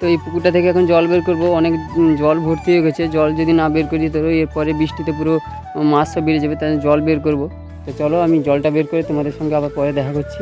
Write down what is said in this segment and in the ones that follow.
তো এই পুকুরটা থেকে এখন জল বের করব। অনেক জল ভর্তি হয়ে গেছে। জল যদি না বের করি তো এরপরে বৃষ্টিতে পুরো মাছ সব বেরিয়ে যাবে তাই জল বের করব। তো চলো আমি জলটা বের করে তোমাদের সঙ্গে আবার পরে দেখা করছি।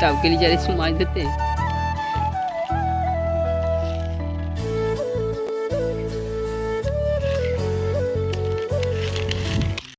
টাউকেলি যারে মাছ ধরতে